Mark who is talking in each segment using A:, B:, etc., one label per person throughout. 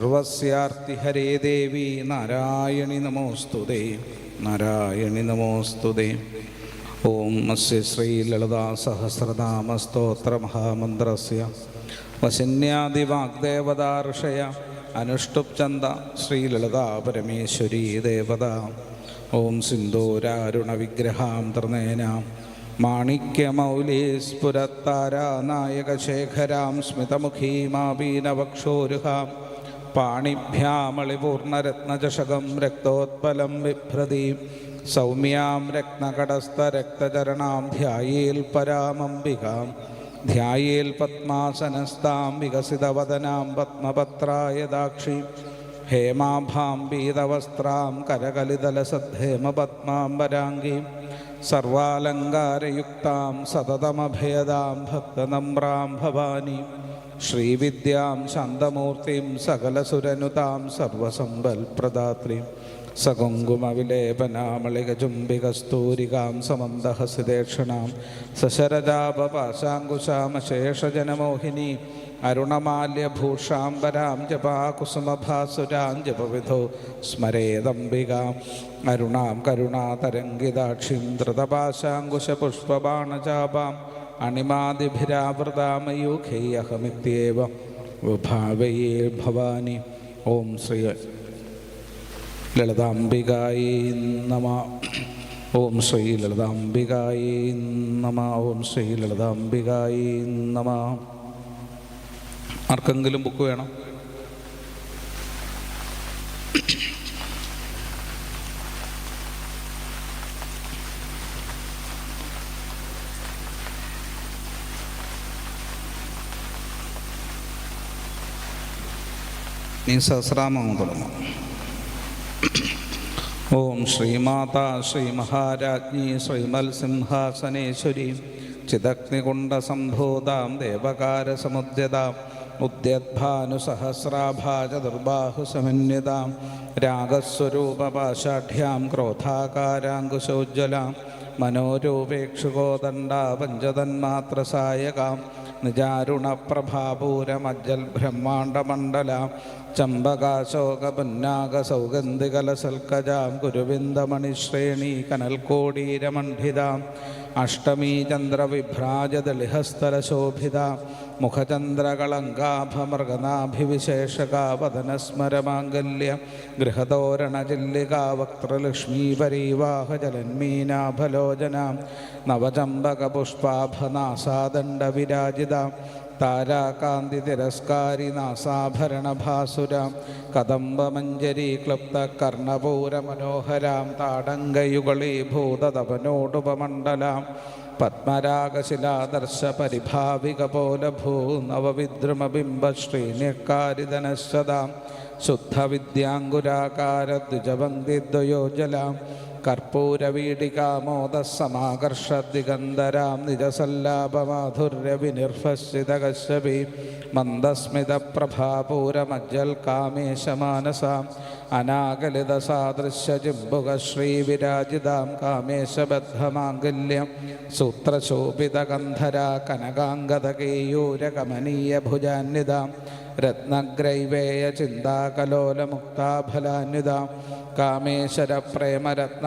A: സർവസ്യാർത്തിഹരേ ദേവി നാരായണി നമോസ്തുതേ നാരായണി നമോസ്തുതേ ഓം അസ്യ ശ്രീലളിതാ സഹസ്രനാമസ്തോത്രമഹാമന്ത്രസ്യ വശന്യാദിവാഗ്ദേവതാ ഋഷയ അനുഷ്ടുപ് ചന്ദ ശ്രീ ശ്രീലളിതാ പരമേശ്വരീ ദേവത. ഓം സിന്ദൂരാരുണവിഗ്രഹാം സ്ഫുരത്താരാ മാണിക്യമൗലീസ്ഫുരത്താരാനായകശേഖരാം സ്മിതമുഖീമാപീനവക്ഷോരുഹാം പാണിഭ്യാമളിപൂർണരത്നചഷകം രക്തോത്പലം വിഭ്രതി. സൗമ്യാം രത്നകടസ്ഥരക്തചരണാം ധ്യായേൽ പരാമംബികാം. ധ്യായേൽ പത്മാസനസ്താം വികസിതവദനാം പത്മപത്രായ ദാക്ഷീം. ഹേമാഭാം പീതവസ്ത്രാം കരകലിതലസദ്ധേമപത്മാംബരാംഗീം സർവാലങ്കാരയുക്താം സതതമഭേദാം ഭക്തനമ്രാം ഭവാനീം. ശ്രീവിദ്യാം ശാന്തമൂർത്തിം സകലസുരനുതാം സർവസമ്പൽപ്രദാത്രീം സകുങ്കുമവിലേപനാമളികചുംബികസ്തൂരികാം സമന്ദഹസിദേക്ഷണാം സശരജാപപാശാങ്കുശാമശേഷജനമോഹിനി അരുണമാല്യഭൂഷാംബരാം ജപാകുസുമഭാസുരാം ജപവിധോ സ്മരേദംബികാം അരുണാം കരുണാതരംഗിതാക്ഷിം ധൃതപാശാങ്കുശപുഷ്പബാണചാപാം അണിമാതിഭിരാവൃതാമയൂഖൈ ഭാവയേ ഭവാനി. ഓം ശ്രീ ലളിതാംബികായി നമ. ഓം ശ്രീ ലളിതാംബികായി നമ. ഓം ശ്രീ ലളിതാംബികായി നമ. ആർക്കെങ്കിലും ബുക്ക് വേണം? നീ സഹസ്രാമം തുടങ്ങും. ഓം ശ്രീമാതാ ശ്രീ മഹാരാജ്ഞി ശ്രീമത്സിംഹാസനേശ്വരി ചിദഗ്നികുണ്ഡസംഭൂതാം ദേവകാരസമുദ്യതാം ഉദ്യദ്ഭാനുസഹസ്രാഭാചതുർബാഹുസമന്വിതാം രാഗസ്വരൂപപാഷാഢ്യാം ക്രോധാകാരാങ്കുശോജ്വലാം മനോരൂപേക്ഷുകോദണ്ഡാ പഞ്ചതന്മാത്രസായകാം നിജാരുണപ്രഭാപൂരമജ്ജൽ ബ്രഹ്മാണ്ഡമണ്ഡലാം ചമ്പകാശോകപുന്നാഗസൗഗന്ധികലസൽക്കജാം ഗുരുവിന്ദമണിശ്രേണി കനൽക്കോടീരമണ്ഡിതാം അഷ്ടമീ ചന്ദ്രവിഭ്രാജദളിഹസ്തരശോഭിതാം മുഖചന്ദ്രകളങ്കാഭമൃഗനാഭിവിശേഷകാവദനസ്മരമാംഗല്യ ഗൃഹതോരണചില്ലികാ വക്ത്രലക്ഷ്മീപരീവാഹജലന്മീനാഭലോചനാം നവചമ്പകപുഷ്പാഭനാസാദണ്ഡവിരാജിതാം താരാകാന്തിതിരസ്കാരി നാസാഭരണഭാസുര കദംബമഞ്ജരി ക്ലുപ്ത കർണപൂരമനോഹരാം താടങ്കയുകളീഭൂതതപനോടുപമണ്ഡലാം പത്മരാഗശിലാദർശ പരിഭാവികപോലഭൂ നവവിദ്രുമബിംബശ്രീന്യക്കാരിതനശ്വതാം ശുദ്ധവിദ്യാങ്കുരാകാരദ്വിജവന്തിദ്വയോജലാം കർപ്പൂരവീടികാമോദസമാകർഷദിഗന്ധരാം നിജസല്ലാപമാധുര്യവിനിർഭസിതകശ്യപി മന്ദസ്മിതപ്രഭാപൂരമജ്ജൽ കാമേശമാനസാം അനാകലിതസാദൃശ്യജിംബുകശ്രീവിരാജിതാം കാമേശബദ്ധമാംഗല്യം സൂത്രശോഭിതഗന്ധരാ കനകാംഗതകേയൂരകമനീയഭുജാന്യതാം രത്നഗ്രൈവേയ ചിന്താകലോലമുക്താഫലാന്വിതാം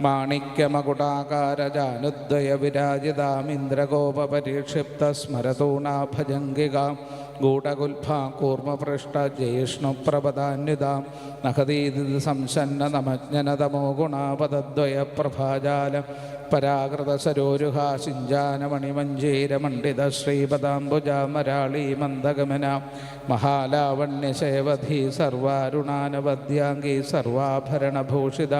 A: കൗസ്തുംഭവസ്ത്രഭാസൽക്കടീതടീരത്നകിങ്കിണികാര്യമ്യരസനാദാമഭൂഷിതാം കാമേശജ്ഞാതസൗഭാഗ്യമാർദ്ദവോരുദ്വയാന്യുതാം മാണിക്യമകുടാകാരജാനുദ്വയവിരാജിതാമിന്ദ്രഗോപപരീക്ഷിപ്തസ്മരതൂണാഭജംഗികാം ഗൂഢഗുൽഫാ കൂർമ്മപൃഷ്ടജയിഷ്ണുപ്രപദാന്യുതാം നഖദീതി സംസന്ന നമജ്ഞനതമോ ഗുണാപദദ്വയപ്രഭാജാല പരാകൃതസരോരുഹാ സിഞ്ചാനമണിമഞ്ജീരമണ്ഡിത ശ്രീപദാംബുജാമരാളി മന്ദഗമന മഹാലാവണ്യശേവധി സർവാരുണാനവദ്യാംഗി സർവാഭരണഭൂഷിത.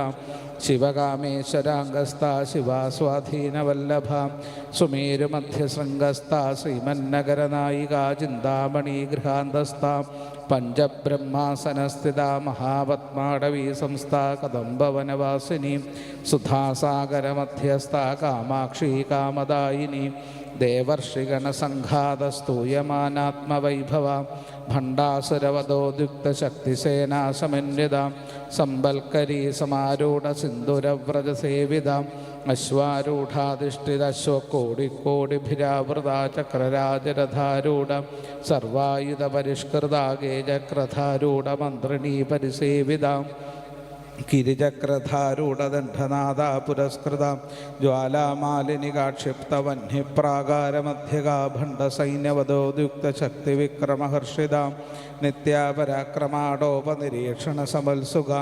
A: ശിവകാമേശ്വരാംഗസ്ഥ ശിവാസ്വാധീനവല്ലഭ. സുമേരുമധ്യശൃംഗസ്ഥാ ശ്രീമന്നഗരനായിക ചിന്താമണി ഗൃഹാന്തസ്ഥാം പഞ്ചബ്രഹ്മാസനസ്ഥിത മഹാപത്മാടവീ സംസ്ഥാ കദംബവനവാസിനി സുധാസാഗരമധ്യസ്ഥ കാമാക്ഷി കാമദായിനി ദേവർഷിഗണസംഘാതസ്തൂയമാനാത്മവൈഭവ ഭണ്ഡാസുരവതോദ്യുക്തശക്തിസേനാസമന്വിത സമ്പൽക്കരീ സമാരൂഢ സിന്ദുരവ്രജസേവിത അശ്വാരൂഢാധിഷ്ഠിതശ്വകോടിക്കോടിഭിരാവൃത ചക്രരാജരഥാരൂഢ സർവായുധപരിഷ്കൃതാഗേ ചക്രധാരൂഢ മന്ത്രിണീ പരിസേവിത കിരിചക്രധാരൂഢദണ്ഡനാഥ പുരസ്കൃത ജ്വാലാമാലിനികാക്ഷിപ്തവഹ്നിപ്രാകാരമധ്യകാ ഭണ്ഡസൈന്യവധോദ്യുക്തശക്തിവിക്രമഹർഷിത നിത്യാപരാക്രമാടോപനിരീക്ഷണസമത്സുക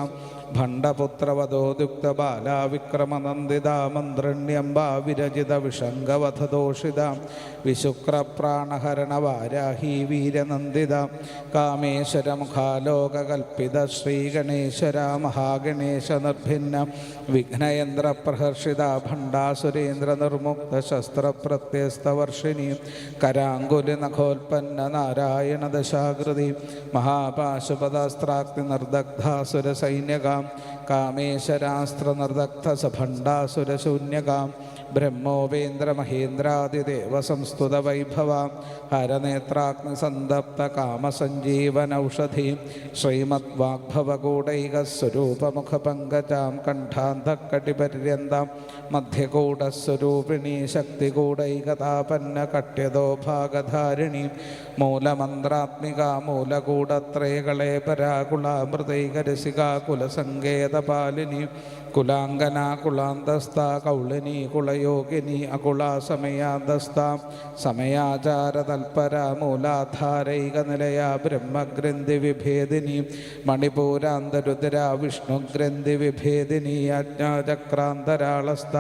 A: ഭണ്ഡപുത്രവധോദ്യുക്തബാലാവിക്രമനന്ദിത മന്ത്രണ്യംബാ വിരചിത വിഷംഗവധദോഷിതാം വിശുക്രപ്രാണഹരണ വാരാഹി വീരനന്ദിത കാമേശ്വരമുഖാലോകകൽപ്പിത ശ്രീഗണേശ്വര മഹാഗണേശ നിർഭിന്ന വിഘ്നയന്ത്രപ്രഹർഷിത ഭണ്ഡാസുരേന്ദ്ര നിർമുക്ത ശസ്ത്രപ്രത്യസ്തവർഷിണി കരാങ്കുലി നഖോൽപ്പന്ന നാരായണ ദശാകൃതി മഹാപാശുപദാസ്ത്രാക്തി നിർദഗ്ധാസുര സൈന്യകാം കാമേശ്വരാസ്ത്ര നിർദഗ്ധ സഭണ്ഡാസുരശൂന്യകാം ബ്രഹ്മോപേന്ദ്ര മഹേന്ദ്രാദിദേവ സംസ്തുത വൈഭവ ഹരനേത്രാഗ്നി സന്തപ്ത കാമസഞ്ജീവനൌഷധി ശ്രീമദ് വാഗ്ഭവകൂടൈക സ്വരൂപമുഖ പങ്കജാം കണ്ഠാന്തക്കടിപര്യന്താം മധ്യകൂടസ്വരൂപിണി ശക്തികൂടൈകതാപന്ന കട്യതോ ഭാഗധാരിണി മൂലമന്ത്രാത്മിക മൂലകൂടത്രേകളെ പരാകുളാമൃതൈകരസിക കുലസങ്കേതപാലിനി കുലാംഗന കുളാന്തസ്ത കൗളിനി കുളയോഗിനി അകുളാസമയാന്തസ്ത സമയാചാര സമയാചാരതൽപര മൂലാധാരൈക നിലയ ബ്രഹ്മഗ്രന്ഥി വിഭേദിനി. മണിപൂരാന്തരുദ്ര വിഷ്ണുഗ്രന്ഥി വിഭേദിനി. അജ്ഞാചക്രാന്തരാളസ്ഥ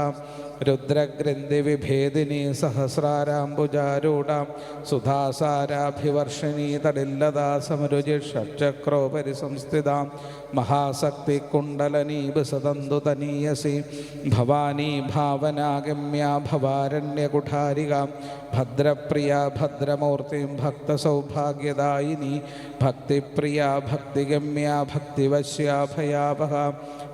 A: രുദ്രഗ്രന്ഥി വിഭേദിനി സഹസ്രാരാംബുജാരൂഢാം സുധാസാരാഭിവർഷിണി തടില്ലതാ സമരുചി ഷഡ്ചക്രോപരി സംസ്ഥിതാം മഹാസക്തി കുണ്ടലനീ ബിസതന്തു തനീയസി ഭവാനി ഭാവനാഗമ്യ ഭവാരണ്യകുഠാരിക ഭദ്രപ്രിയ ഭദ്രമൂർത്തിം ഭക്തസൗഭാഗ്യദായിനി ഭക്തിപ്രിയ ഭക്തിഗമ്യ ഭക്തിവശ്യാഭയാവഹ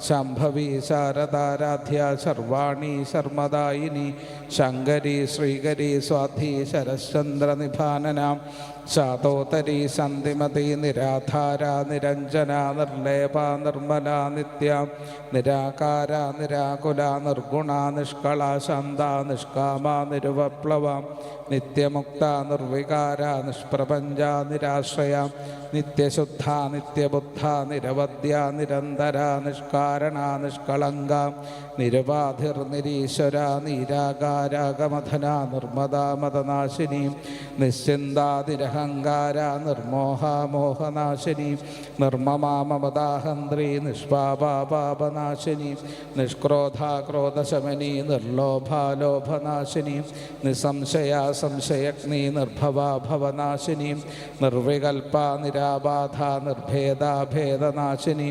A: ശംഭവി ശാരദാരാധ്യ സർവാണി ശർമ്മദായിനി ശങ്കരി ശ്രീകരി സ്വാധി ശരശ്ചന്ദ്രനിഭാനന ശാതോത്തരി സന്ധിമതി നിരാധാര നിരഞ്ജന നിർലേപ നിർമ്മല നിത്യ നിരാകാര നിരാകുല നിർഗുണ നിഷ്കള ശാന്ത നിഷ്കാമ നിരുവപ്ലവ നിത്യമുക്ത നിർവികാര നിഷ്പ്രപഞ്ച നിരാശ്രയ നിത്യശുദ്ധ നിത്യബുദ്ധ നിരവധ്യ നിരന്തര നിഷ്കാരണ നിഷ്കളങ്ക നിരവാധിർ നിരീശ്വര നീരാകാരാഗമധന നിർമ്മദാമതനാശിനി നിശ്ചിന്താതിരഹങ്കാര നിർമോഹ മോഹനാശിനി നിർമ്മമാമമദാഹന്ത്രി നിഷ്പാപാപാപനാശിനി നിഷ്ക്രോധ ക്രോധശമനി നിർലോഭാലോഭനാശിനി നിസംശയ സംശയഗ്നി നിർഭവ ഭവനാശിനി നിർവികൽപ നിരാബാധ നിർഭേദാഭേദനാശിനി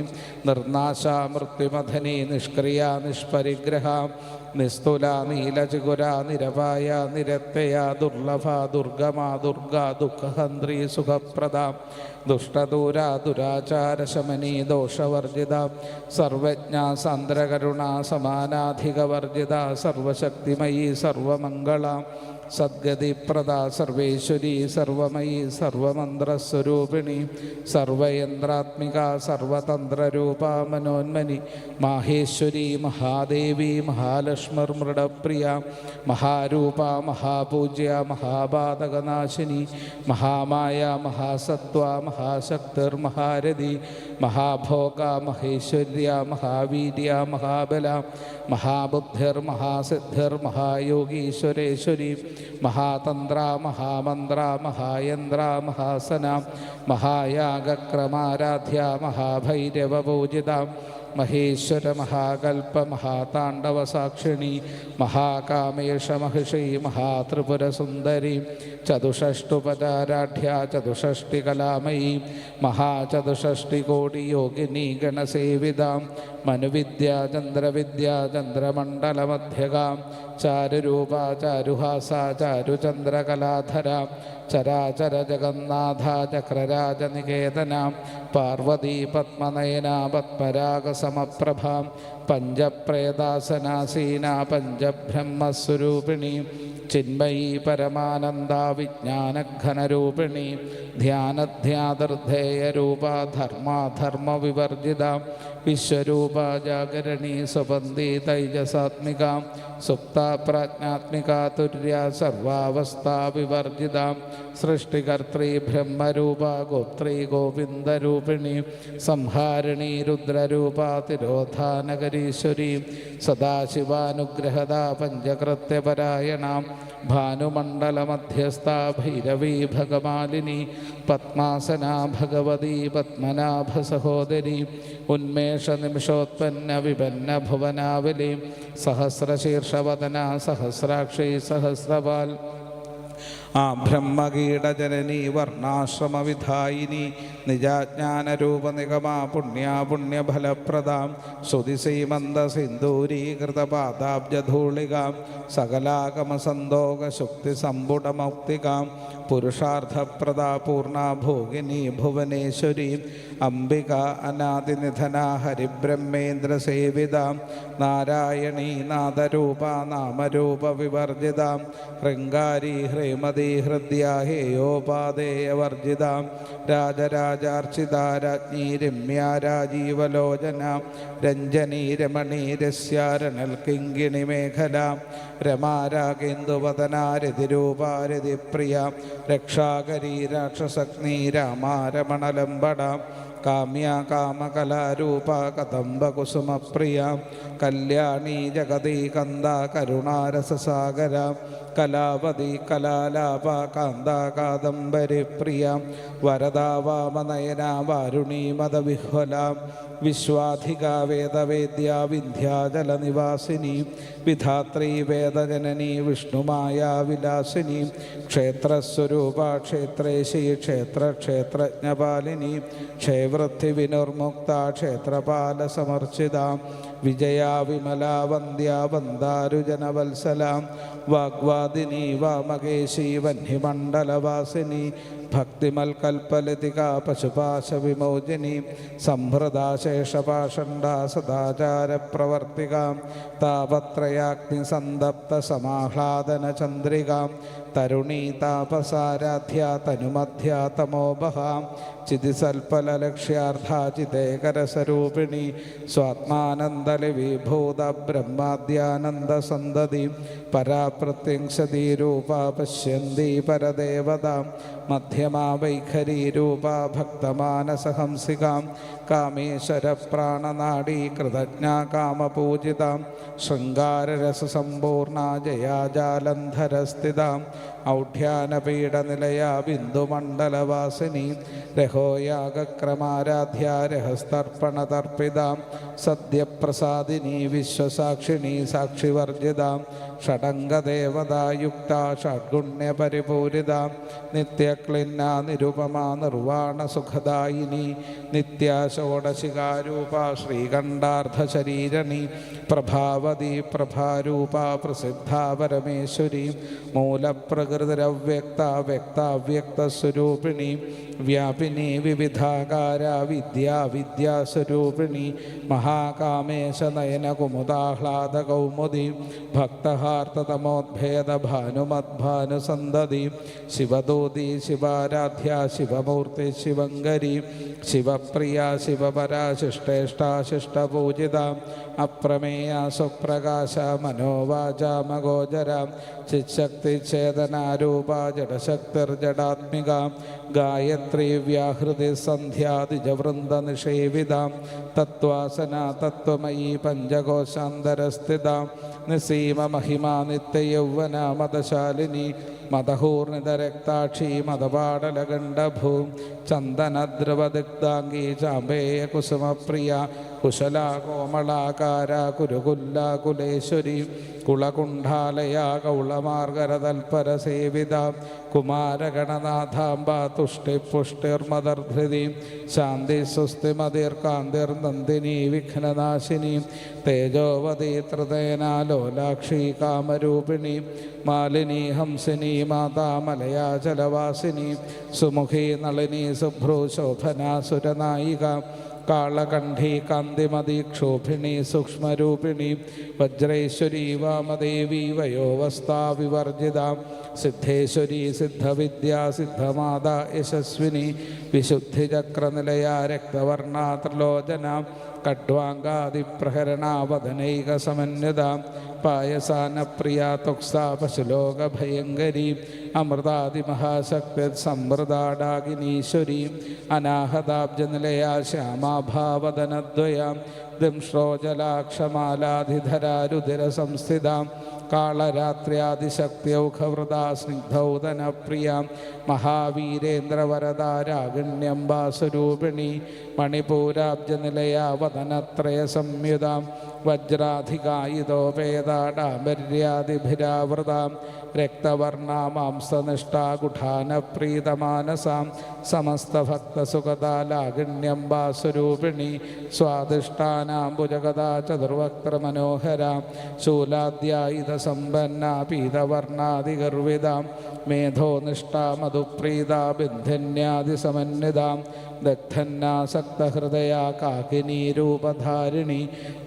A: നിർനാശ മൃത്യുമഥനി നിഷ്ക്രിയ നിഷ്പരിഗ്രഹ നിസ്തുല നീലചുകുര നിരവായ നിരത്തയ ദുർലഭ ദുർഗമ ദുർഗ ദുഃഖഹന്ത്രി സുഖപ്രദ. ദുഷ്ടദൂര ദുരാചാരശമനി ദോഷവർജിത സർവജ്ഞ സാന്ദ്രകരുണ സമാനാധികവർജിത സർവശക്തിമയി സർവമംഗള സദ്ഗതിപ്രദ സർവേശ്വരി സർവമയി സർവമന്ത്രസ്വരൂപിണി സർവയന്ത്രാത്മിക സർവതന്ത്രരൂപ മനോന്മനി മാഹേശ്വരി മഹാദേവി മഹാലക്ഷ്മർമൃഡപ്രിയ മഹാരൂപ മഹാപൂജ്യ മഹാപാതകനാശിനി മഹാമായ മഹാസത്വ മഹാശക്തിർമഹാരഥി മഹാഭോഗ മഹേശ്വര്യ മഹാവീര്യ മഹാബല മഹാബുദ്ധിർ മഹാസിദ്ധിർ മഹായോഗീശ്വരേശ്വരി മഹാതന്ത്ര മഹാമന്ത്ര മഹായന്ത്ര മഹാസന മഹായാഗക്രമാരാധ്യ മഹാഭൈരവപൂജിത മഹേശ്വര മഹാകൽപ്പ മഹാതാണ്ഡവസാക്ഷിണി മഹാകാമേഷ മഹിഷി മഹാത്രിപുരസുന്ദരി ചതുഷ്ടുപചാരാഢ്യ ചതുഷ്ടികലാമയീ മഹാചതുഷ്ടികോടിയോഗിനി ഗണസേവിതാം മനുവിദ്യാചന്ദ്രവിദ്യാ ചന്ദ്രമണ്ഡലമധ്യകാം ചാരുരൂപ ചാരുഹാസ ചാരുചന്ദ്രകലാധര ചരാചര ജഗന്നാഥ ചക്രരാജനികേതന പാർവതി പത്മനയന പത്മരാഗസമപ്രഭാം പഞ്ചപ്രേതാസനാസീന പഞ്ചബ്രഹ്മസ്വരൂപിണി ചിന്മയീ പരമാനന്ദ വിജ്ഞാനഘനരൂപിണി ധ്യാനധ്യാതൃധേയരൂപ ധർമാധർമ്മവിവർജിത വിശ്വരൂപ ജാഗരണി സുബന്ധി തൈജസാത്മിക സുപ്ത പ്രാജ്ഞാത്മിക തുര്യ സർവാവസ്ഥാ വിവർജിത. സൃഷ്ടികർത്തൃ ബ്രഹ്മരൂപ ഗോത്രീ ഗോവിന്ദരൂപിണി സംഹാരിണി രുദ്രരൂപ തിരോധാനകരീശ്വരി സദാശിവാനുഗ്രഹത പഞ്ചകൃത്യപരായണ. ഭാനുമണ്ഡലമധ്യസ്ഥ ഭൈരവീ ഭഗമാലിനി പത്മാസന ഭഗവതി പത്മനാഭ സഹോദരി ഉന്മേഷ നിമിഷോത്പന്ന വിപന്ന ഭുവനാവലി സഹസ്രശീർഷവദന സഹസ്രാക്ഷി സഹസ്രപാൽ ആ ബ്രഹ്മകീടജനനി വർണാശ്രമവിധായിനി നിജാജ്ഞാനരൂപ നിഗമാ പുണ്യാ പുണ്യഫലപ്രദാം ശ്രുതിസീമന്ത സിന്ദൂരീകൃതപാദാബ്ജധൂളികാം സകലാഗമസന്തോക ശുക്തി സമ്പുടമൗക്തികാം പുരുഷാർത്ഥപ്രദാ പൂർണ ഭോഗിനി ഭുവനേശ്വരി അംബിക അനാദിനിധന ഹരിബ്രഹ്മേന്ദ്ര സേവിതാം നാരായണീ നാദരൂപ നാമരൂപ വിവർജിതാം ഹൃങ്കാരി ഹ്രീമതി ഹൃദ്യ ഹേയോപാദേയവർജിത രാജരാജാർച്ചിത രാജ്ഞി രാജീവലോചന. രഞ്ജനീ രമണീ രസ്യാരണൽ കിങ്കിണി മേഖല. രമാരാഗേന്ദുവദനാരതിരൂപാരതിപ്രിയ രക്ഷാകരീ രാക്ഷസഗ്നി രാമാരമണലംബട. കാമ്യ കാമകലാരൂപ കദംബകുസുമപ്രിയ. കല്യാണീ ജഗതീ കന്ദ കരുണാരസസാഗര. കലാവതി കലാലാപ കാന്ത കാദംബരി പ്രിയ വരദാ വാമനയന വാരുണീ മതവിഹ്വല വിശ്വാധിക വേദവേദ്യ വിന്ധ്യാചലനിവാസിനി വിധാത്രീ വേദജനനി വിഷ്ണുമായ വിലാസിനി ക്ഷേത്രസ്വരൂപ ക്ഷേത്രേശി ക്ഷേത്ര ക്ഷേത്രജ്ഞപാലിനി ക്ഷേവൃത്തി വിനിർമുക്ത ക്ഷേത്രപാല സമർച്ചിത വിജയ വിമല വന്ദ്യ വന്ദാരുജനവത്സലാം. വാഗ്വാദിനി വാമകേശി വഹ്നിമണ്ഡലവാസിനി ഭക്തിമൽകൽപ്പലതിക പശുപാശ വിമോചിനി സംഭൃതാശേഷപാഷണ്ഡ സദാചാരപ്രവർത്തിക. താപത്രയാഗ്നിസന്തപ്ത സമാഹ്ലാദന ചന്ദ്രികാം തരുണീ താപസാരാധ്യ തനുമധ്യ തമോബഹാം ചിതിസൽഫലലക്ഷ്യാർത്ഥ സ്വാത്മാനന്ദലിവിഭൂത ബ്രഹ്മാദ്യാനന്ദ സന്തതി പരാപ്രത്യംശതി രൂപ പശ്യന്തി പരദേവത. മധ്യമാ വൈഖരീ രൂപ ഭക്തമാനസഹംസികാം കാമേശ്വര പ്രാണനാഡീ കൃതജ്ഞാ കാമപൂജിതാം ശൃംഗാരരസസമ്പൂർണ ജയാജാലന്ധരസ്ഥിതാം ഔഢ്യാനപീഠനിലയ ബിന്ദുമണ്ഡലവാസിനി രഹോയാഗക്രമാരാധ്യ രഹസ്തർപ്പണതർപ്പിതാം സദ്യപ്രസാദിനി വിശ്വസാക്ഷിണി സാക്ഷിവർജിതാം ഷടംഗദേവതായുക്ത ഷഡ്ഗുണ്യപരിപൂരിതാം നിത്യക്ലിന്ന നിരുപമ നിർവാണസുഖദായിനി സുഖദായിനി നിത്യ ഷോഡശികാരൂപ ശ്രീകണ്ഠാർദ്ധശരീരണി പ്രഭാവതി പ്രഭാരൂപ പ്രസിദ്ധ പരമേശ്വരി മൂലപ്രകൃതിരവ്യക്ത സ്വരൂപിണി വ്യാപിനി വിവിധാകാര വിദ്യാ വിദ്യാസ്വരൂപിണി മഹാകാമേശ നയന കുമുദാഹ്ലാദ കൗമുദി ഭക്തഹാർത്തതമോദ്ഭേദ ഭാനുമദ്ഭാനുസന്തതി ശിവദൂതി ശിവാരാധ്യ ശിവമൂർത്തി ശിവങ്കരി ശിവപ്രിയ ശിവപരാശിഷ്ടേഷ്ടാശിഷ്ടപൂജിത അപ്രമേയ സുപ്രകാശ മനോവാചാമഗോചര ചിശക്തിഛേദനാരൂപ ജഡശക്തിർജടാത്മിക ഗായത്രി വ്യാഹൃതി സന്ധ്യാതിജവൃന്ദ നിഷേവിത തത്വാസന തത്വമയി പഞ്ചകോശാന്തരസ്ഥിത നിസീമ മഹിമാ നിത്യയൗവന മതശാലിനി മതഹൂർണിതരക്താക്ഷി മതപാടലഗണ്ഡഭൂ ചന്ദനദ്രവദിഗ്ധാംഗീ ചാമ്പേയ കുസുമപ്രിയ കുശല കോമളാകാര കുരുകുല്ല കുലേശ്വരി കുളകുണ്ഠാലയ കൗളമാർഗരതൽപര സേവിത കുമാരഗണനാഥാംബ തുഷ്ടിപുഷ്ടിർമദർധൃതി ശാന്തി സുസ്തിമതിർകാന്തിർ നന്ദിനി വിഘ്നനാശിനി തേജോവതി ത്രിതേനാലോലാക്ഷി കാമരൂപിണി മാലിനി ഹംസിനി മാതാമലയാചലവാസിനി സുമുഖി നളിനി സുഭ്രു ശോഭന സുരനായിക കാളകണ്ഠി കാന്തിമതി ക്ഷോഭിണി സൂക്ഷ്മരൂപിണി വജ്രേശ്വരി വാമദേവി വയോവസ്ഥാ വിവർജിത സിദ്ധേശ്വരി സിദ്ധവിദ്യ സിദ്ധമാത യശസ്വിനി വിശുദ്ധിചക്രനിലയ രക്തവർണ ത്രിലോചന കഡ്വാങ്കാദിപ്രഹരണാവധനൈകസമന്വിത പായസാനപ്രിയ തുക്സാ പശുലോകഭയങ്കരി അമൃതാദിമഹാശക്തി സംവൃതാടാകിനീശ്വരി അനാഹതാബ്ജനിലയ ശ്യാമാഭാവദനദ്വയ ദിംശ്രോജലാക്ഷമാലാധിധരാരുധിര കാളരാത്ര്യാദിശക്തിയൗഘവൃതാ മഹാവീരേന്ദ്രവരദാരാഗണ്യം വാസുരൂപിണി മണിപൂരാബ്ജനിലയ വദനത്രയ സംയുത വജ്രാധികായിതോപേതാഡാംബര്യാദിഭിരാവൃതാം രക്തവർണാമാംസനിഷ്ഠാകുഠാനപ്രീതമാനസാം സമസ്തഭക്തസുഗതാലാഗിണ്യംബാസ്വരൂപിണി സ്വാദിഷ്ടാനാംബുജഗദാ ചതുർവക്ത്രമനോഹരാം ശൂലാദ്യായുധസമ്പന്ന പീതവർണാദിഗർവിതാം മേധോനിഷ്ഠാ മധുപ്രീത ബിന്ധിന്യാദിസമന്വിതാം ദഗ്ധന്നാസക്തഹൃദയ കാകിനീരൂപധാരിണി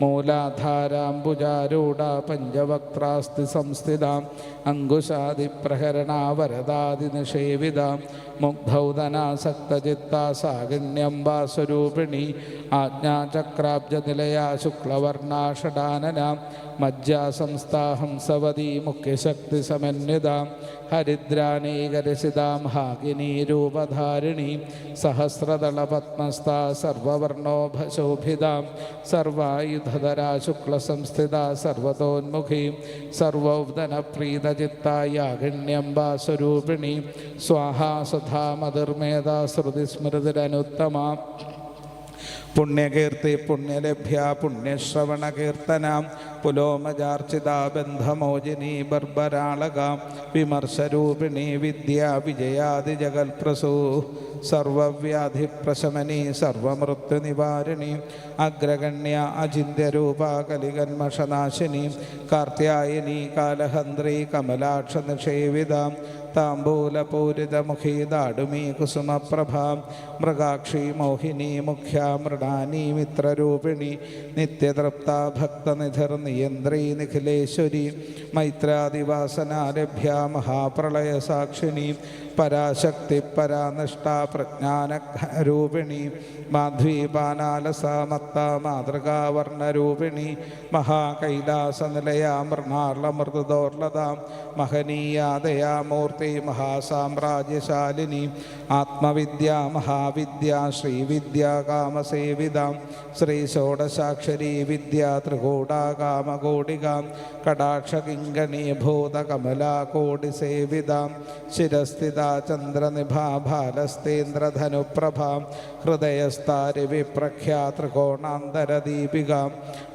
A: മൂലാധാരാംബുജാരൂഢ പഞ്ചവക്ത്രാസ്തി സംസ്ഥിതാം അങ്കുശാദിപ്രഹരണാവരദാദിനിഷേവിതാം മുഗ്ധൗദനാസക്തചിത്താ സാഗിണ്യംബാസ്വരൂപിണി ആജ്ഞാചക്രാബ്ജനിലയാ ശുക്ലവർണാഷടാനനാം മജ്ജാസംസ്ഥാഹംസവതി മുഖ്യശക്തിസമന്വിതാം ഹരിദ്രാനീകരസിതാം ഹാകിനീരൂപധാരിണി സഹസ്രദളപത്മസ്ഥാ സർവവർണോഭശോഭിതാം സർവായുധരാ ശുക്ലസംസ്ഥിത സർവതോന്മുഖീ സ്വരൂപിണി സ്വാഹാ സുധാ ശ്രുതിസ്മൃതിരനുത്തമാം ശ്രുതിസ്മൃതിരനുത്തമാ പുണ്യകീർത്തി പുണ്യലഭ്യ പുണ്യശ്രവണകീർത്തനാം പുലോമജാർച്ചിതാബന്ധമോചിനി ബർബരാളക വിമർശരൂപിണി വിദ്യാ വിജയാദിജഗൽപ്രസൂ സർവവ്യാധിപ്രശമനി സർവമൃത്യുനിവാരിണി അഗ്രഗണ്യ അചിന്യരൂപ കലികന്മഷനാശിനി കാർത്യായനി കാലഹന്ത്രി കമലാക്ഷനിഷേവിത താംബൂലപൂരിതമുഖി ദാടുമീ കുസുമപ്രഭാം മൃഗാക്ഷി മോഹിനി മുഖ്യ മൃണാനി മിത്രരൂപിണി നിത്യതൃപ്ത ഭക്തനിധിർനിയന്ത്രീ നിഖിലേശ്വരി മൈത്രാദിവാസനാരഭ്യ മഹാപ്രളയസാക്ഷിണി പരാശക്തി പരാനിഷ്ഠ പ്രജ്ഞാനരൂപിണി മാധ്വീപാനാലസാമത്ത മാതൃകാവർണരൂപിണി മഹനീയാദയാ മൃണാർലമൃതോർലതാം മഹനീയാദയാമൂർത്തി മഹാസാമ്രാജ്യശാലിനി. ആത്മവിദ്യ മഹാവിദ്യ ശ്രീവിദ്യ കാമസേവിതാം ശ്രീ ഷോഡശാക്ഷരി വിദ്യ ത്രികൂടാകാമകോടികാം. കടാക്ഷകിങ്കണീഭൂതകമലാകോടിസേവിതാം ശിരസ്ഥിത ചന്ദ്രനിഭാ ഹൃദയസ്ഥാരി ഹൃദയസ്ഥാരിവിപ്രഖ്യാ ത്രികോണാന്തരദീപിക.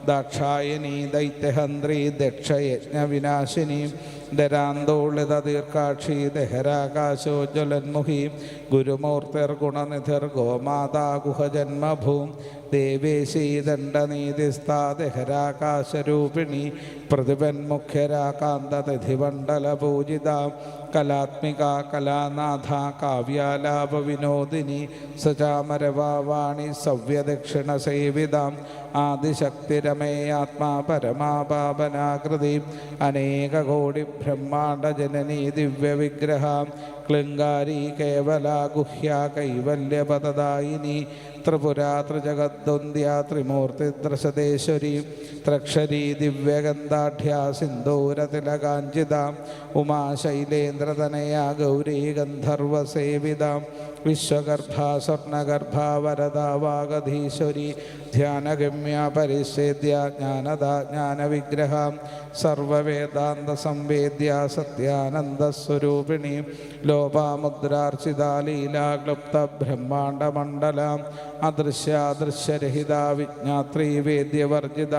A: ദാക്ഷായണി ദൈത്യഹന്ത്രി ദക്ഷയജ്ഞവിനാശിനി. ദരാന്തോളിത ദീർഘാക്ഷി ദഹരാകാശോജ്വലന്മുഖി ഗുരുമൂർത്തിർഗുണനിധിർ ഗോമാതാ ഗുഹജന്മഭൂം ദേവേശീ ദണ്ഡനീതിസ്ഥാദഹരാകാശരൂപിണി പ്രതിപന്മുഖ്യരാകാന്തതിഥിമണ്ഡലപൂജിതാം കലാത്മിക കലാനാഥ കാവ്യാലാപവിനോദിനി സചാമരവാണി സവ്യദക്ഷിണസേവിതാം ആദിശക്തിരമേയാത്മാ പരമാപാപനാകൃതി അനേകകോടി ബ്രഹ്മാണ്ഡജനനീ ദിവ്യവിഗ്രഹാം ക്ലിങ്കാരി കേവല ഗുഹ്യ കൈവല്യപദദായിനി ത്രിപുരാ ത്രിജഗദ്വന്ദ്യ ത്രിമൂർത്തിദ്രശദേശ്വരി ത്രക്ഷരീ ദിവ്യഗന്ധാഢ്യാ സിന്ദൂരതിലകാഞ്ചിത ഉമാശൈലേന്ദ്രതനയാ ഗൗരീ ഗന്ധർവസേവിത വിശ്വഗർഭ സ്വർണഗർഭ വരദാവാഗധീശ്വരി ധ്യാനഗമ്യ പരിശേദ്യ ജ്ഞാനദ ജ്ഞാനവിഗ്രഹ സർവവേദാന്ത സംവേദ്യ സത്യാനന്ദസ്വരൂപിണി ലോപാമുദ്രാർച്ചിത ലീലാക്ലുപ്ത ബ്രഹ്മാണ്ഡമണ്ഡല അദൃശ്യാദൃശ്യരഹിത വിജ്ഞാത്രീ വേദ്യവർജിത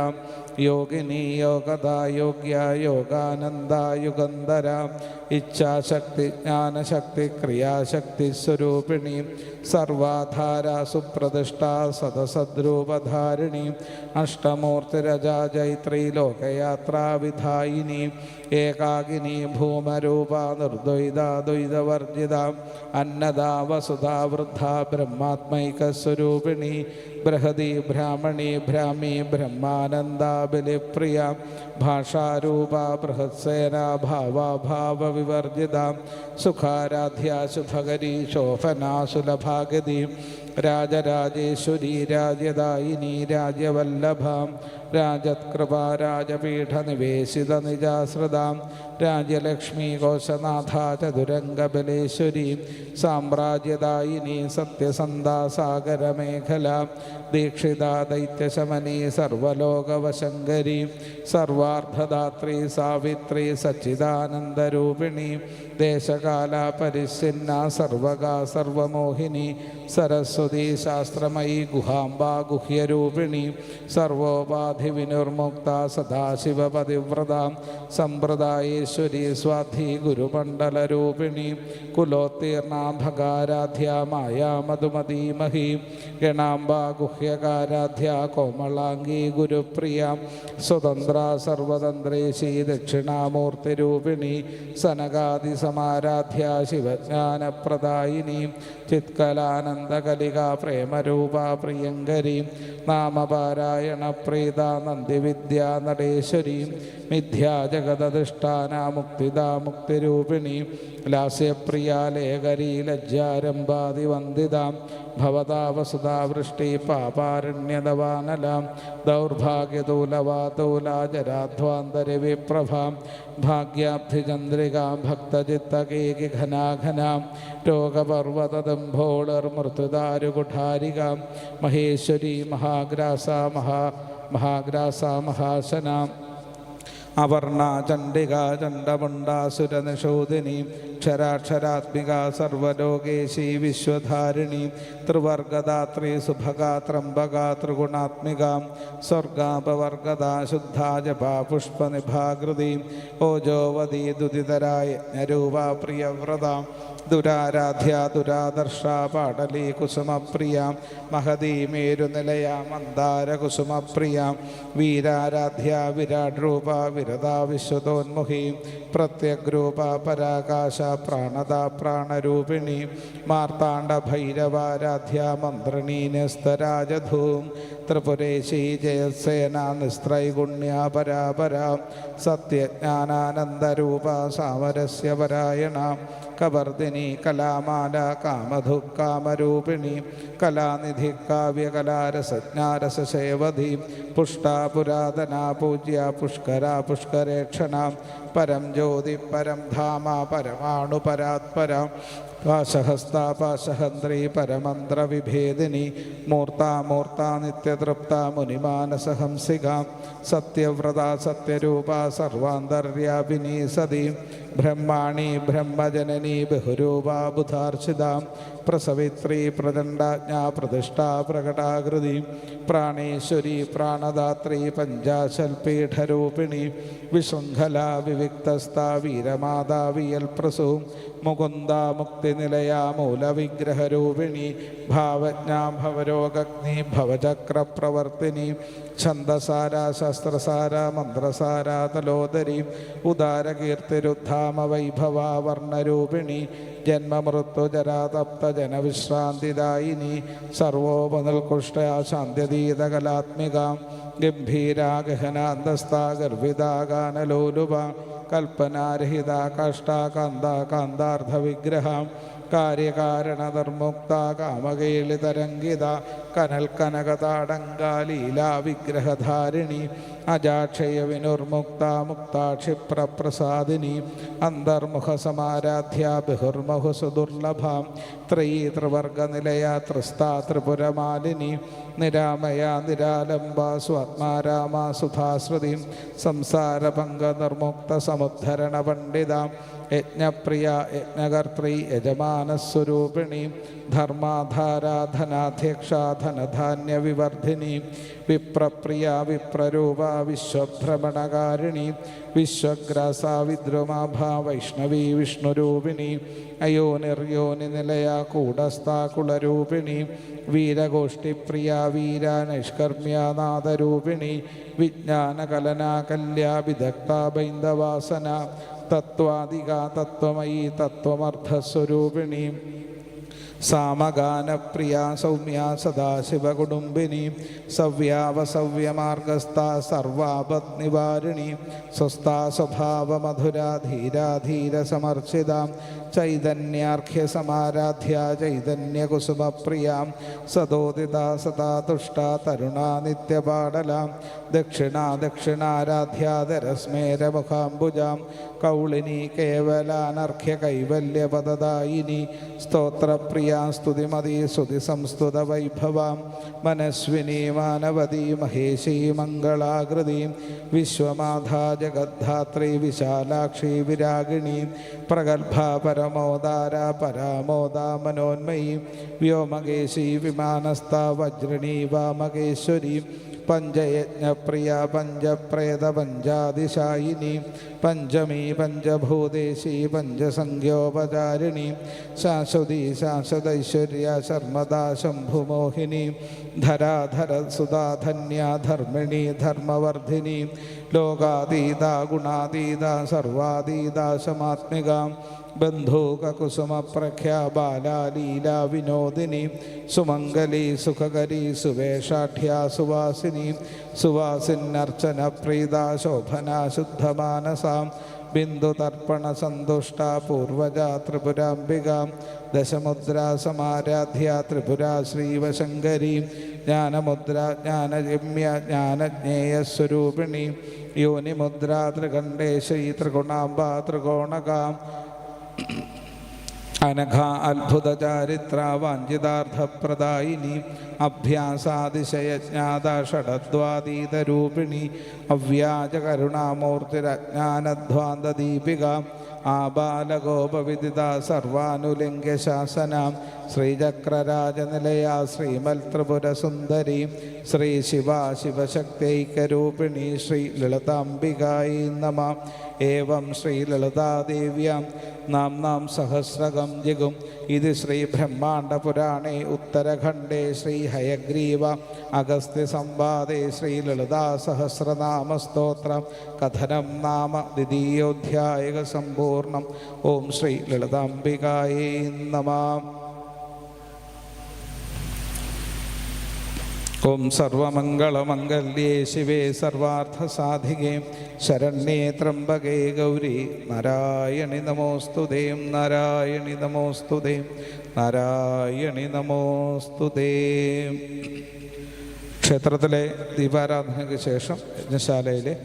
A: യോഗിനി യോഗദ യോഗ്യ യോഗാനന്ദ യുഗന്ധര ഇച്ഛാശക്തി ജ്ഞാനശക്തി ക്രിയാശക്തി സ്വരൂപിണി സർവാധാര സുപ്രതിഷ്ഠ സദസദ്രൂപധാരിണി അഷ്ടമൂർത്തിരജാ ജൈത്രീ ലോകയാത്രാവിധായിനി ഏകാഗിനി ഭൂമരൂപ നിർദ്വൈതാദ്വൈതവർജിത അന്നദാ വസുധാ വൃദ്ധ ബ്രഹ്മാത്മൈകസ്വരൂപിണി ബൃഹതി ബ്രാഹ്മണി ഭ്രാമി ബ്രഹ്മാനന്ദാബലിപ്രിയ ഭാഷാരൂപ ബൃഹത്സേന ഭാവഭാവവിവർജിത സുഖാരാധ്യ ശുഭകരി ശോഭന സുലഭാഗതി രാജരാജേശ്വരി രാജദായിനി രാജ്യവല്ലഭാം രാജത്കൃപ രാജപീഠ നിവേശിത നിജാശ്രിതാം. രാജ്യലക്ഷ്മി കോശനാഥ ചതുരംഗബലേശ്വരി. സാമ്രാജ്യദായിനി സത്യസന്ധാ ദീക്ഷിത ദൈത്യശമനി സർവലോകവശങ്കരി. സർവാർത്ഥദാത്രി സാവിത്രി സച്ചിദാനന്ദരൂപിണി. ദേശകാല പരിച്ഛിന്ന സർവകാ സർവമോഹിനി. സരസ്വതി ശാസ്ത്രമയി ഗുഹാംബ ഗുഹ്യരൂപിണി സർവോപാധി വിനിർമുക്ത സദാശിവപതിവ്രത സമ്പ്രദായേശ്വരി സ്വാധി ഗുരുമണ്ഡലരൂപിണി കുലോത്തീർണ ഭഗാരാധ്യ മായാ മധുമതീമഹി ഗണാംബ ഗുഹ്യകാരാധ്യ കോമളാംഗി ഗുരുപ്രിയ സ്വതന്ത്ര സർവതന്ത്രേശി ദക്ഷിണാമൂർത്തിരൂപിണി സനകാദി സമാരാധ്യ ശിവജ്ഞാനപ്രദായിനി ചിത്കലാനന്ദകലിക പ്രേമരൂപ പ്രിയങ്കരി നാമപാരായണ പ്രീത നന്ദിവിദ്യ നടേശ്വരി മിഥ്യാ ജഗദധിഷ്ഠാന മുക്തിദ മുക്തിരൂപിണി ലാസ്യപ്രിയ ലേഖരി ലജ്ജാരംഭാതി വന്ദിത ഭവതാ വസുധാ വൃഷ്ടി പാപാരണ്യതവാനലാം ദൗർഭാഗ്യതൂലവാതൂലാജരാധ്വാന്തരി വിപ്രഭാം ഭാഗ്യാബ്ധിചന്ദ്രികാം ഭക്തചിത്തകേകി ഘനാഘനാം രോഗപർവതദംഭോളർമൃത്യുദാരുകുഠാരികാം മഹേശ്വരി മഹാഗ്രാസ മഹാ മഹാഗ്രാസ മഹാശനാം അവർണ ചണ്ഡിക ചണ്ഡമുണ്ടാസുരനിഷോദിനി ക്ഷരാക്ഷരാത്മിക സർവലോകേശി വിശ്വധാരിണി ത്രിവർഗദാത്രി സുഭഗ ത്രംബക ത്രിഗുണാത്മിക സ്വർഗാപവർഗദ ശുദ്ധാ ജപാ പുഷ്പനിഭാകൃതി ഓജോവതി ദുദിതരായ യജ്ഞരൂപ പ്രിയവ്രത ദുരാരാധ്യ ദുരാദർശ പാടലി കുസുമപ്രിയ മഹതി മേരുനിലയ മന്ദാര കുസുമപ്രിയ വീരാരാധ്യ വിരാട് രൂപ വിരതാ വിശ്വതോന്മുഖി പ്രത്യഗ്രൂപ പരാകാശ പ്രാണത പ്രാണരൂപിണി മാർത്താണ്ഡ ഭൈരവാരാധ്യ മന്ത്രണീ നസ്തരാജധൂം ത്രിപുരേശി ജയസേന നിസ്ത്രൈഗുണ്യ പരാപര സത്യജ്ഞാനാനന്ദരൂപ സാമരസ്യപരായണ കവർദിനി കലാമാല കാമധു കാമരൂപിണി കലാനിധി കാവ്യകലാരസജ്ഞാരസേവധി പുഷ്ടാ പുരാതന പൂജ്യ പുഷ്കര പുഷ്കരേക്ഷണ പരം ജ്യോതി പരം ധാമ പരമാണു പരാത്പര പാശഹസ്ത പരമന്ത്ര പരമന്ത്രവിഭേദിനി മൂർത്താമൂർത്ത നിത്യതൃപ്ത മുനിമാനസഹംസിക സത്യവ്രത സത്യരൂപ സർവാന്തര്യാപിനി സതി ബ്രഹ്മാണി ബ്രഹ്മജനനി ബഹുരൂപ ബുധാർച്ചിത പ്രസവിത്രി പ്രദണ്ഡാജ്ഞ പ്രതിഷ്ഠാ പ്രകടാകൃതി പ്രാണേശ്വരി പ്രാണദാത്രി പഞ്ചാശൽപീഠരൂപിണി വിശൃംഖല വിവിക്തസ്ഥ വീരമാതാവിയൽപ്രസു മുകുന്ദ മുക്തിനിലയ മൂലവിഗ്രഹരൂപിണി ഭാവജ്ഞാ ഭവരോഗഗ്നി ഭവചക്രപ്രവർത്തിനി ഛന്ദസാര ശസ്ത്രസാര മന്ത്രസാര തലോദരി ഉദാരകീർത്തിരുദ്ധാമ വൈഭവ വർണരൂപിണി ജന്മമൃത്യുജരാതപ്ത ജനവിശ്രാന്തിദായിനി സർവോപനിൽകുഷ്ട ശാന്ത്യതീതകലാത്മിക ഗംഭീരാഗഹനാന്തസ്ഥ ഗർഭിതാഗാനലോലുപ കൽപ്പനാരഹിത കാഷ്ടാകാന്ത കാന്താർദ്ധവിഗ്രഹ കാമകേളി തരംഗിത കനൽ കനകതാടങ്കാലീലാ വിഗ്രഹധാരിണി അജാക്ഷയ വിനുർമുക്ത മുക്താക്ഷിപ്രസാദിനി അന്തർമുഖ സമാരാധ്യ ബഹുർമുഖ സുദുർലഭാം ത്രയീ ത്രിവർഗനിലയ ത്രിസ്താ ത്രിപുരമാലിനി നിരാമയ നിരാലംബ സ്വാത്മാരാമ സുധാശ്രുതി സംസാരഭംഗ നിർമുക്ത സമുദ്ധരണ പണ്ഡിത യജ്ഞപ്രിയ യജ്ഞകർത്തൃ യജമാനസ്വരൂപിണി ധർമാധാരാധനാധ്യക്ഷ ധനധാന്യ വിവർധിനി വിപ്രപ്രിയ വിപ്രരൂപ വിശ്വഭ്രമണകാരിണി വിശ്വഗ്രാസ വിദ്രുമാഭ വൈഷ്ണവി വിഷ്ണുരൂപിണി അയോ നിർയോനി നിലയ കൂടസ്ഥ കുളരൂപിണി വീരഗോഷ്ഠിപ്രിയ വീര നൈഷ്കർമ്മ്യ നാദരൂപിണി വിജ്ഞാനകലനാ കല്യാ വിദഗ്ധ ബൈന്ദവാസന തത്വാദിക തത്വമയി തത്വമർത്ഥസ്വരൂപിണി സാമഗാനപ്രിയ സൗമ്യ സദാശിവകുടുംബിനി സവ്യാവസവ്യമാർഗസ്ഥ സർവാപദ്നിവാരിണി സ്വസ്ഥാ സ്വഭാവമധുരാ ധീരാധീര സമർച്ചിത ചൈതന്യാർഘ്യസമാരാധ്യ ചൈതന്യകുസുമപ്രിയ. സദോദിത സദാ തുഷ്ട തരുണാ നിത്യപാടല. ദക്ഷിണാ ദക്ഷിണാരാധ്യാതരസ്മേരമുഖാംബുജാം കൗളിനി കേവലാനർഘ്യ കൈവല്യപദദായിനി സ്തോത്രപ്രിയ സ്തുതിമതി സ്തുതി സംസ്തുത വൈഭവാം മനസ്വിനി മാനവതി മഹേശി മംഗളാകൃതി. വിശ്വമാധാ ജഗദ്ധാത്രി വിശാലാക്ഷി വിരാഗിണി. പ്രഗത്ഭ പരമോദാര പരാമോദ മനോന്മയി. വ്യോമകേശി വിമാനസ്ഥ വജ്രിണി വാമകേശ്വരി. പഞ്ചയജ്ഞപ്രിയ പഞ്ചപ്രേത പഞ്ചാതിശായിനി പഞ്ചമി പഞ്ചഭൂതേശി പഞ്ചസംഖ്യോപചാരിണി ശാശ്വതി ശാശ്വതൈശ്വര്യ ശർമ്മദാ ശംഭുമോഹിനി ധരാധര സുധാധന്യ ധർമ്മിണി ധർമ്മവർദ്ധിനി ലോകാതീത ഗുണാതീത സർവാതീത ശമാത്മിക ബന്ധൂകകുസുമപ്രഖ്യ ബാലാലീല വിനോദിനി സുമംഗലി സുഖകരി സുവേഷാഠ്യ സുവാസിനി സുവാസിന്നർച്ചന പ്രീത ശോഭന ശുദ്ധമാനസാം ബിന്ദുതർപ്പണ സന്തുഷ്ട പൂർവജ ത്രിപുരാംബിക ദശമുദ്ര സമാരാധ്യ ത്രിപുര ശ്രീവശങ്കരി ജ്ഞാനമുദ്ര ജ്ഞാനരമ്യ ജ്ഞാനജ്ഞേയസ്വരൂപിണി യോനിമുദ്ര ത്രികണ്ഠേശ്വരി ത്രിഗുണാംബ ത്രികോണകാം. അനഘ അത്ഭുതചാരിത്ര വാഞ്ചിതാർത്ഥപ്രദായിനി അഭ്യാസാതിശയജ്ഞാത ഷഡദ്വാതീതരൂപിണി അവ്യാജകരുണാമൂർത്തിരജ്ഞാനധ്വാന്തദീപിക ആബാലഗോപവിദിത സർവാനുലിംഗ്യ ശാസന ശ്രീചക്രരാജനിലയ ശ്രീമൽ ത്രിപുരസുന്ദരി ശ്രീ ശിവ ശിവശക്തൈക്യരൂപിണി ശ്രീ ലളിതാംബികായി നമ ഏവം ശ്രീലളിതാദേവ്യം നാം നാം സഹസ്രകം ജിഗും. ഇത് ശ്രീ ബ്രഹ്മാണ്ഡപുരാണേ ഉത്തരഖണ്ഡേ ശ്രീ ഹയഗ്രീവ അഗസ്ത്യ സംവാദേ ശ്രീ ലളിതാ സഹസ്രനാമസ്തോത്രം കഥനം നാമ ദ്വിതീയോധ്യായക സമ്പൂർണം ഓം ശ്രീ ലളിതാംബികായേ നമ. ഓം സർവമംഗളമംഗല്യേ ശിവേ സർവാർത്ഥസാധികേ ശരണ്യേ ത്രംബകേ ഗൗരി നാരായണി നമോസ്തുതേ നാരായണി നമോസ്തുതേ നാരായണി നമോസ്തുതേ ക്ഷേത്രത്തിലെ ദീപാരാധനയ്ക്ക് ശേഷം യജ്ഞശാലയിലെ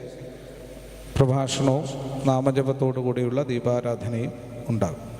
A: പ്രഭാഷണവും നാമജപത്തോടു കൂടിയുള്ള ദീപാരാധനയും ഉണ്ടാകും.